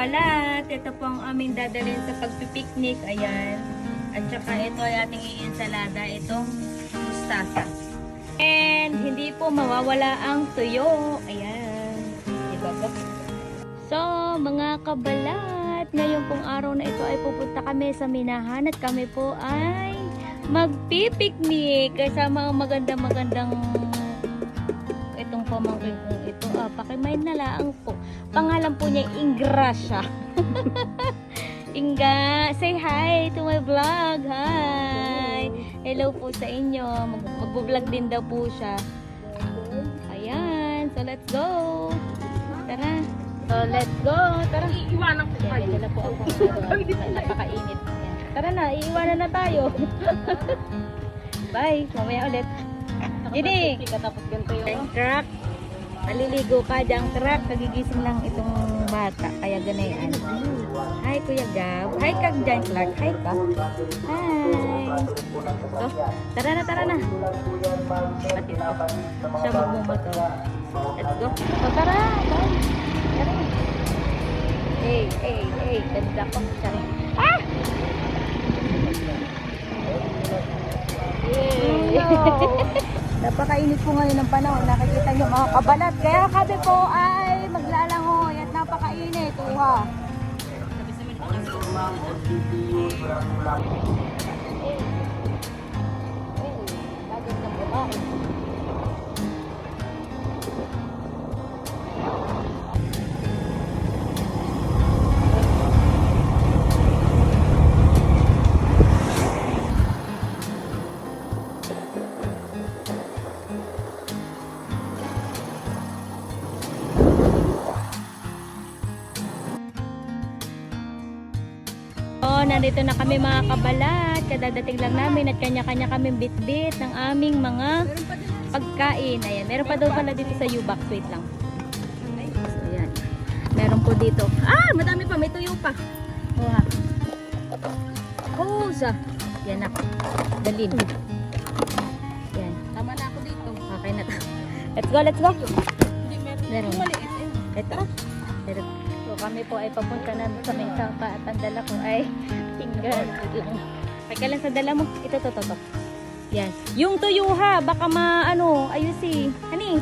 kabalat, ito po ang aming dadalhin sa pagpipiknik. Ayan. At saka ito ay ating iinsalada. Itong mustasa. And hindi po mawawala ang tuyo. Ayan. Diba po? So, mga kabalat, ngayon pong araw na ito ay pupunta kami sa Minahan at kami po ay magpipiknik kasama ang maganda-magandang itong pamangkin kong ito. Ah, pakimain na lang po. Pangalan po niya Ingrasya. Inga, say hi to my vlog. Hi. Hello po sa inyo. Mag magbo-vlog din daw po siya. Ayan. So, let's go. Tara. So, let's go. Tara. Iiwanan ko kayo. dala po ako. Napakainit. Tara na, iiwanan na tayo. Bye. Mamaya ulit. Gini. Tapos ganito yung... Truck. Maliligo ka dyan, truck. Kagigising lang itong bata. Kaya ganayan. Hi, Kuya Gab. Hi, Kag dyan, Clark. Hi, ka. Hi. So, tara na, tara na. Pati ko. Siya magmumotor. Let's go. So, tara. Bye. Tara. Hey, hey, hey. Ganda ko. Tara. Ah! Yay! Napakainit po ngayon ng panahon. Nakikita niyo mga kabalat. Kaya kami po ay maglalangoy at napakainit. Uha. Bagay ng babae. Nandito na kami mga kabalat. Kadadating lang namin at kanya-kanya kami bitbit ng aming mga pagkain. Ayan, meron pa daw pala dito sa U-Box. Wait lang. So, ayan. Meron po dito. Ah, madami pa. May tuyo pa. Wow. Oh, sa. Yan ako. Dalin. Yan. Tama na ako dito. Okay na. Let's go, let's go. Meron. Eh. Ito. Meron. So kami po ay papunta na sa may sapa at ang dala ko ay tinggal lang. Teka lang sa dala mo. Ito, to, to, to. Yan. Yung tuyo ha, baka maano, ayusi. Hani?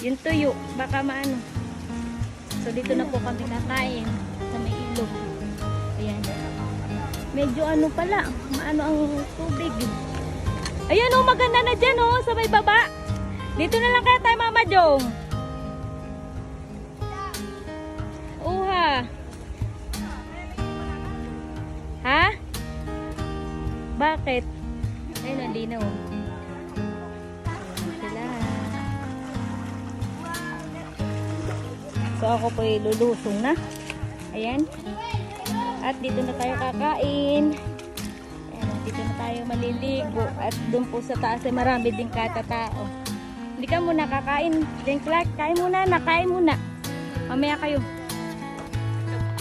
Yung tuyo, baka maano. So dito na po kami kakain sa may ilog. Ayan. Medyo ano pala, maano ang tubig. Ayan oh, maganda na dyan oh, sa may baba. Dito na lang kaya tayo, Mama Jong. Ha? Bakit? Ayun, ang linaw. Ayan sila. So ako po ay lulusong na. Ayan. At dito na tayo kakain. Ayan, dito na tayo maliligo. At doon po sa taas ay marami din katatao. Hindi ka muna kakain. Jen Clark, kain muna na. Kain muna. Mamaya kayo.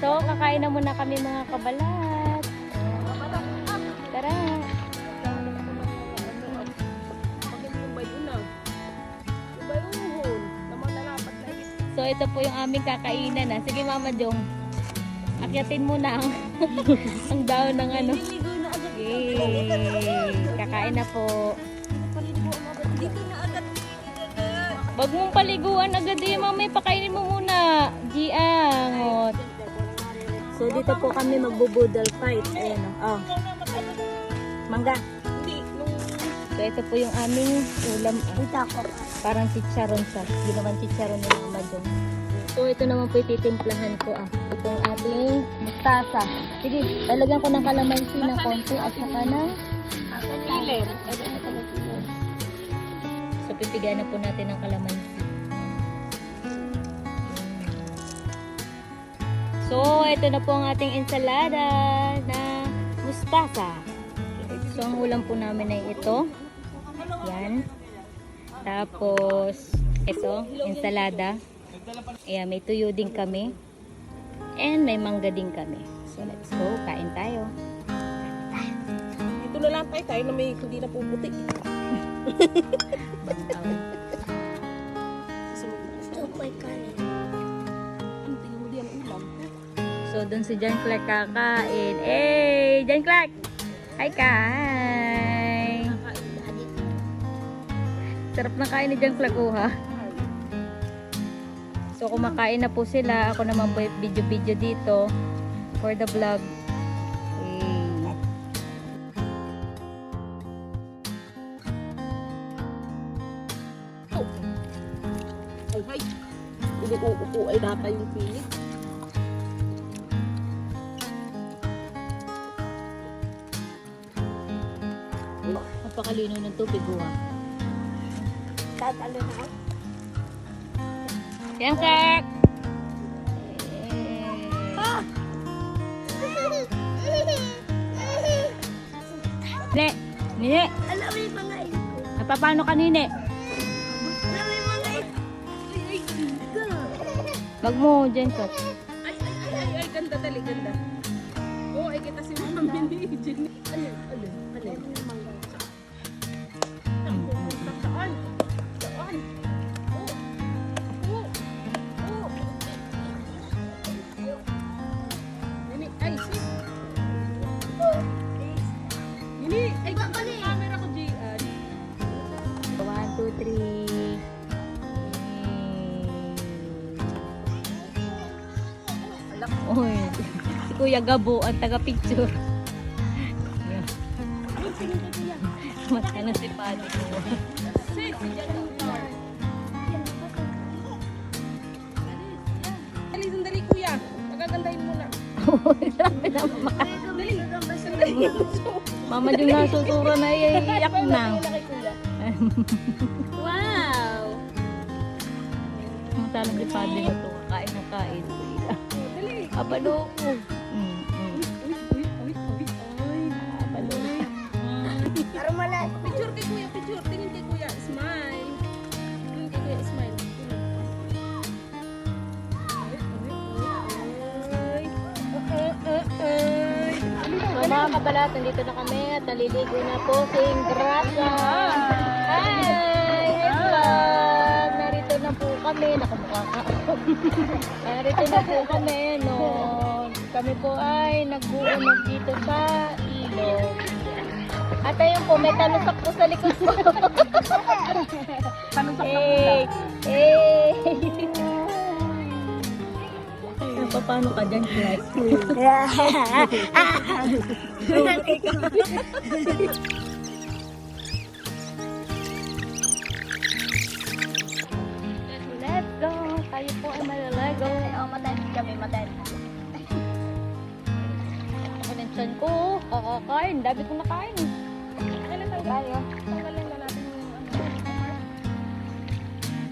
So, kakain na muna kami mga kabalat. Tara. Ah? So, ito po yung aming kakainan na. Sige, Mama Jong. Akyatin mo na ang, ang daon ng ano. Yay! Kakain na po. Wag mong paliguan agad eh, mamay pakainin mo muna. Giangot. So dito po kami magbubudal fight. Ayan o. Oh. Mangga. Hindi. Nung... So ito po yung aming ulam. Ito ko. Parang chicharon siya. Hindi naman chicharon ni Mama Jong. So ito naman po ititimplahan ko ah. Itong ating mustasa. Sige, talagyan ko ng kalamansi ng konti at saka ng Kilir. So, pipigayan na po natin ng kalamansi. So, ito na po ang ating ensalada na mustasa. So, ang ulam po namin ay ito. Yan. Tapos, ito, ensalada. Ayan, may tuyo din kami. And may mangga din kami. So, let's go. Kain tayo. Dito na lang tayo. Tayo na may hindi na puputi. Susunod. So, doon si John Clark kakain. Hey! John Clark! Hi, Kai! Sarap na kain ni John Clark, oh, ha? So, kumakain na po sila. Ako naman po video-video dito for the vlog. Ay, hay. Hindi uupo ay data yung pilit. Napakalino ng tubig, oh, ha? Tatalo na ako. John Clark! Ah! Ne! Nini! Alam mo yung mga ito. Napapano ka, Nini? Alam mo yung mga ito. Wag mo, John Clark. Ay, ay, ay, ay, ay, ganda dali, ganda. Oo, ay kita si Mama ni Jenny. Alin, alin, Kuya Gabo ang taga-picture. Mata na si Padi ko. Dali, sandali, kuya. Magagandahin mo na. Sabi na mama. Dali, sandali. Mama yung nasusura na iiyak na. Wow! Masalang si Padi na to. Kain na kain. Dali. Abalo ko. Para malas. Picture kay kuya, picture. Tingin kay kuya, smile. Tingin kay kuya, smile. So mga kabalat, nandito na kami at naliligo na po si Ingrata. Hi! Vlog! Narito na po kami. Nakamukha ka. Narito na po kami. No, kami po ay nagbuunog dito sa ilog. At ayun po, may tanusak po sa likod ko. Tanong sa hey! Hey! Ano, paano ka dyan, Clark? Let's go! Tayo po ay malalego. Oo, matayin kami, matayin. Ako ng tiyan ko. Kakakain. Dami ko nakain. Tayo? Tanggalin na natin yung ano.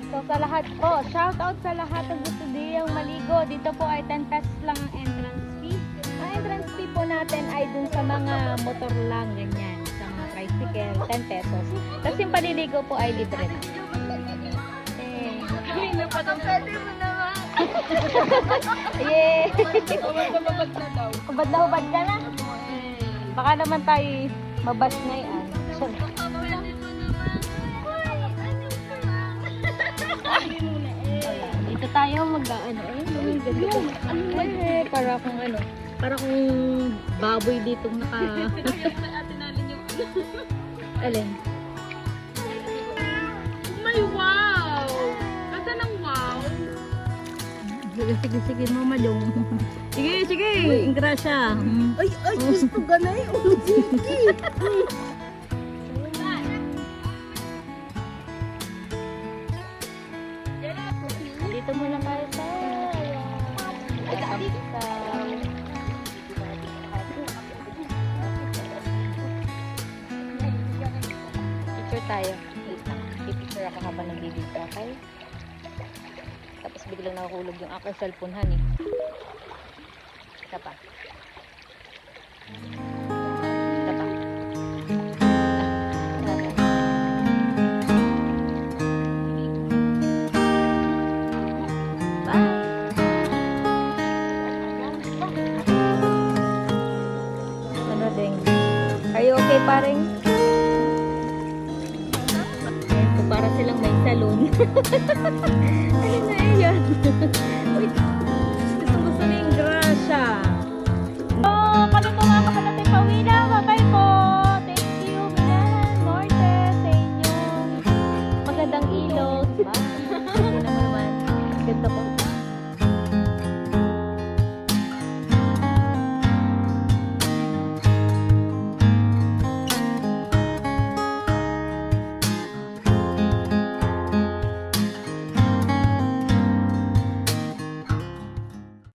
So sa lahat po, shout out sa lahat ng gusto diyang maligo. Dito po ay 10 pesos lang ang entrance fee. Ang entrance fee po natin ay dun sa mga motor lang, ganyan. Sa mga tricycle, 10 pesos. Tapos yung paliligo po ay libre na. Eh, Ay, napadang Pwede mo naman. yeah! Na babad na daw. Na hubad ka na. Baka naman tayo mabas na yan. Sure. Dito tayo mag ano eh, ang ganda ko. Eh, para kung ano, para kung baboy dito naka alin. May wow! Ganda ng wow! Sige, sige, sige, mamalong. Sige, sige, ingrasya. Ay, ay, gusto ganay. Ulo, sige. Dito muna tayo sa sa Picture tayo. Picture ako habang nagbibigay, okay? Tapos biglang nahulog yung aking cellphone, honey. Isa pa. paring. Ito, para silang may salon. Ayun na eh, yan. Wait. Gusto gusto na yung grasya. Oh, kami po mga kapatid pauwi na. bye po. Thank you, Minahan, Morte, sa inyong magandang ilog. Bye.